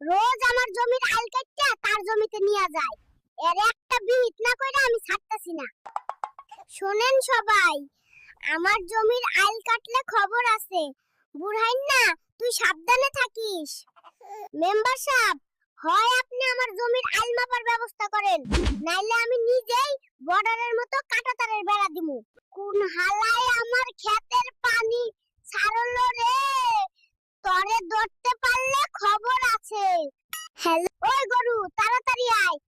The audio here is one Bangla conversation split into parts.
রোজ আমার জমির আল কাটটা তার জমিতে নিয়ে যায়। এর একটা বিহিত না কইরা আমি ছাড়তাছি না। শোনেন সবাই, আমার জমির আল কাটলে খবর আছে। বুড়াইন না, তুই সাবধানে থাকিস। মেম্বার সাহেব, হয় আপনি আমার জমির আল মাপার ব্যবস্থা করেন, নাইলে আমি নিজেই বর্ডারের মতো কাঁটাতারের বেড়া দিমু। কোন হালায় আমার ক্ষেতের পানি ছাড়লো রে তরে ধরতে পারলে খবর আছে হ্যালো ওই গরু, তাড়াতাড়ি আয়।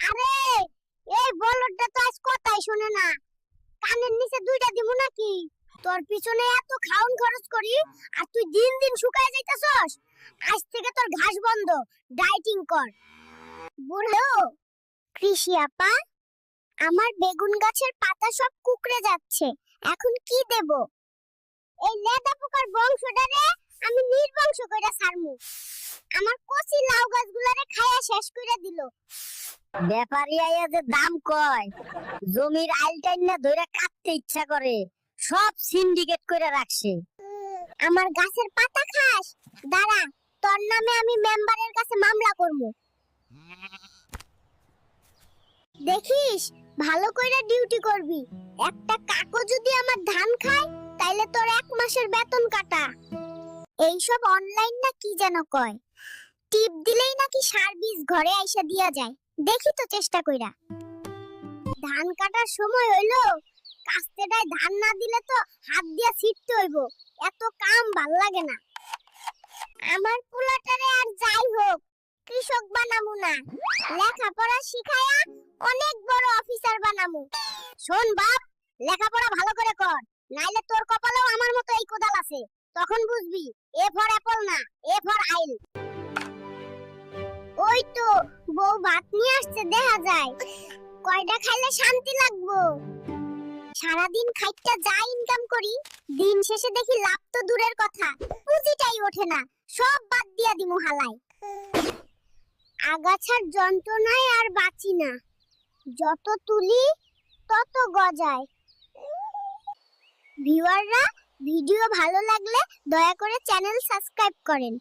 আরে, এই বলদটা তো আজ কথাই শোনে না। কানের নিচে দুইটা দিমু নাকি? তোর পিছনে এত খাউন খরচ করি, আর তুই দিন দিন শুকায় যাইতাছস? আজ থেকে তোর ঘাস বন্ধ ডাইটিং কর। বুড়ো, কৃষি আপা, আমার বেগুন গাছের পাতা সব কুকড়ে যাচ্ছে, এখন কি দেব? এই লেদা পোকার বংশটারে আমি নির্বংশ কইরা ছাড়মু। আমার কচি লাউ গাছগুলারে খায়া শেষ কইরা দিল। ব্যাপারী আইয়া যে দাম কয়, জমির আইল টাইনা ধইরা কাটতে ইচ্ছা করে, সব সিন্ডিকেট করে রাখছে। আমার গাছের পাতা খাস, দাঁড়া, তোর নামে আমি মেম্বারের কাছে মামলা করব দেখিস, ভালো কইরা ডিউটি করবি। একটা কাকো যদি আমার ধান খায়, তাইলে তোর এক মাসের বেতন কাটা। এইসব অনলাইন না কি যেন কয়? টিপ দিলেই নাকি সার বীজ ঘরে আইসা দিয়া যায়। দেখি তো চেষ্টা কইরা। ধান কাটার সময় হইল কাস্তেটায় ধান না দিলে তো হাত দিয়া ছিটতে হইব। এত কাম ভালো লাগে না। আমার পোলাটারে আর যাই হোক, কৃষক বানামু না। লেখাপড়া শিখায়া অনেক বড় অফিসার বানামু। শোন বাপ, লেখাপড়া ভালো করে কর। নাইলে তোর কপালেও আমার মতো এই কোদাল আছে। তখন বুঝবি, এ ফর অ্যাপল না, এ ফর আইল। ওই তো, বউ ভাত নিয়ে আসছে, দেখা যায়। কয়টা খাইলে শান্তি লাগবো। সারাদিন খাইটা যা ইনকাম করি, দিন শেষে দেখি লাভ তো দূরের কথা, পুঁজিটাই ওঠে না, সব বাদ দিয়া দিমু হালাই আগাছার যন্ত্রণায় আর বাঁচি না। যত তুলি, তত গজায়। ভিউয়াররা ভিডিও ভালো লাগলে দয়া করে চ্যানেল সাবস্ক্রাইব করেন।